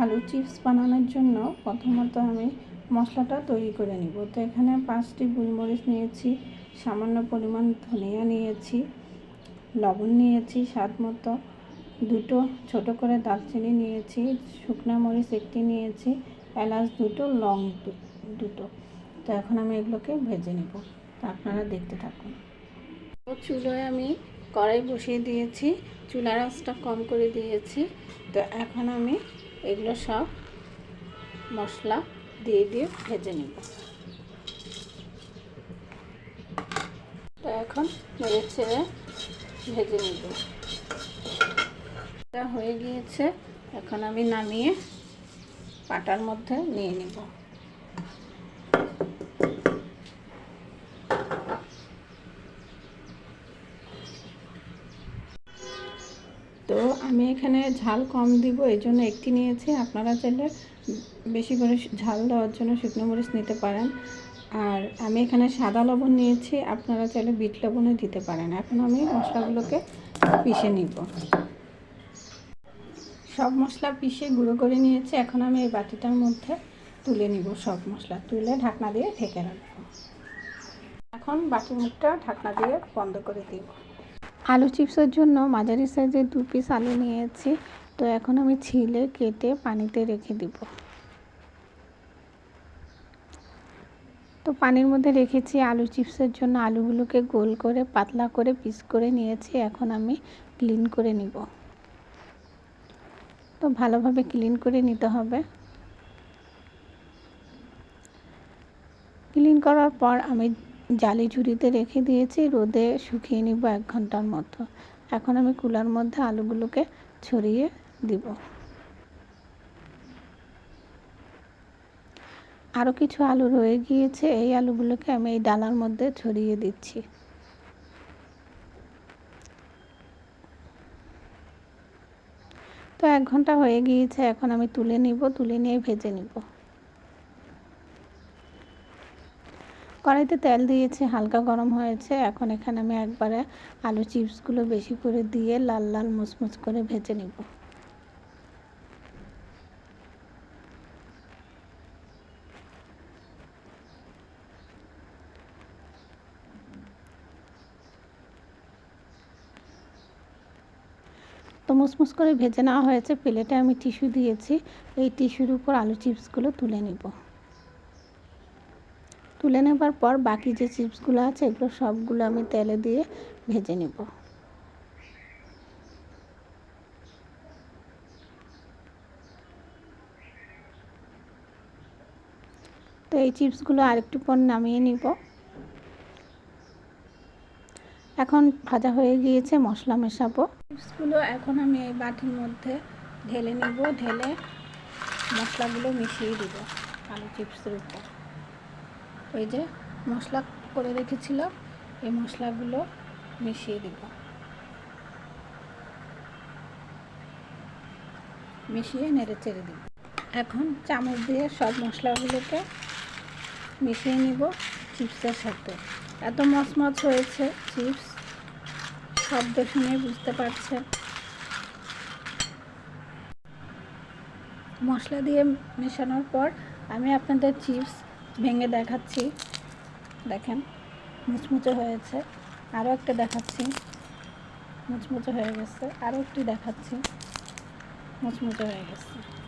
আলু চিপস বানানোর জন্য প্রথমত আমি মশলাটা তৈরি করে নিব। তো এখানে পাঁচটি গোলমরিচ নিয়েছি, সামান্য পরিমাণ ধনিয়া নিয়েছি, লবণ নিয়েছি, স্বাদ মতো দুটো ছোট করে দারচিনি নিয়েছি, শুকনো মরিচ একটি নিয়েছি, এলাচ দুটো, লং দুটো। তো এখন আমি এগুলোকে ভেজে নেব। তো আপনারা দেখতে থাকুন। চুলোয় আমি কড়াই বসিয়ে দিয়েছি, চুলার আঁচটা কম করে দিয়েছি। তো এখন আমি এগুলো সব মশলা দিয়ে দিয়ে ভেজে নিব। এখন নেড়ে ছেড়ে ভেজে নিব। এটা হয়ে গিয়েছে, এখন আমি নামিয়ে পাটার মধ্যে নিয়ে নেব তো আমি এখানে ঝাল কম দিব, এই জন্য একটি নিয়েছি। আপনারা চাইলে বেশি করে ঝাল দেওয়ার জন্য শুকনো মরিচ নিতে পারেন। আর আমি এখানে সাদা লবণ নিয়েছি, আপনারা চাইলে বিট লবণও দিতে পারেন। এখন আমি মশলাগুলোকে পিষে নিব। সব মশলা পিষে গুঁড়ো করে নিয়েছি, এখন আমি এই বাটিটার মধ্যে তুলে নিব সব মশলা। তুলে ঢাকনা দিয়ে ঢেকে রাখব। এখন বাটির মুখটা ঢাকনা দিয়ে বন্ধ করে দিব। আলু চিপসের জন্য মাঝারি সাইজের দু পিস আলু নিয়েছি। তো এখন আমি ছিলে কেটে পানিতে রেখে দিব। তো পানির মধ্যে রেখেছি আলু চিপসের জন্য। আলুগুলোকে গোল করে, পাতলা করে, পিস করে নিয়েছি। এখন আমি ক্লিন করে নিব। তো ভালোভাবে ক্লিন করে নিতে হবে। ক্লিন করার পর আমি জালি ঝুড়িতে রেখে দিয়েছি, রোদে শুকিয়ে নিব এক ঘণ্টার মতো। এখন আমি কুলার মধ্যে আলুগুলোকে ছড়িয়ে দিব। আরও কিছু আলু রয়ে গিয়েছে, এই আলুগুলোকে আমি এই ডালার মধ্যে ছড়িয়ে দিচ্ছি। তো এক ঘণ্টা হয়ে গিয়েছে, এখন আমি তুলে নিব, তুলে নিয়ে ভেজে নিব। কড়াইতে তেল দিয়েছি, হালকা গরম হয়েছে। এখন এখানে আমি একবারে আলু চিপসগুলো বেশি করে দিয়ে লাল লাল মুচমুচ করে ভেজে নিব। তো মুসমুস করে ভেজে নেওয়া হয়েছে, প্লেটে আমি টিস্যু দিয়েছি। এই টিস্যুর উপর আলু চিপসগুলো তুলে নিব। তুলে নেবার পর বাকি যে চিপসগুলো আছে, এগুলো সবগুলো আমি তেলে দিয়ে ভেজে নেব। তো এই চিপসগুলো আরেকটু পর নামিয়ে নিব। এখন ভাজা হয়ে গিয়েছে, মশলা মেশাবো। চিপসগুলো এখন আমি এই বাটির মধ্যে ঢেলে নিব, ঢেলে মশলাগুলো মিশিয়ে দিব আলু চিপসের উপর। ওই যে মশলা করে রেখেছিলাম, এই মশলাগুলো মিশিয়ে দিব। মিশিয়ে নেড়ে চেড়ে দিব। এখন চামচ দিয়ে সব মশলাগুলোকে মিশিয়ে নিব চিপসের সাথে। এত মচমচ হয়েছে চিপস, শব্দ শুনে বুঝতে পারছেন। মশলা দিয়ে মেশানোর পর আমি আপনাদের চিপস ভেঙে দেখাচ্ছি। দেখেন, মুচমুচে হয়েছে। আরও একটা দেখাচ্ছি। মুচমুচে হয়ে গেছে। আরও একটি দেখাচ্ছি। মুচমুচে হয়ে গেছে।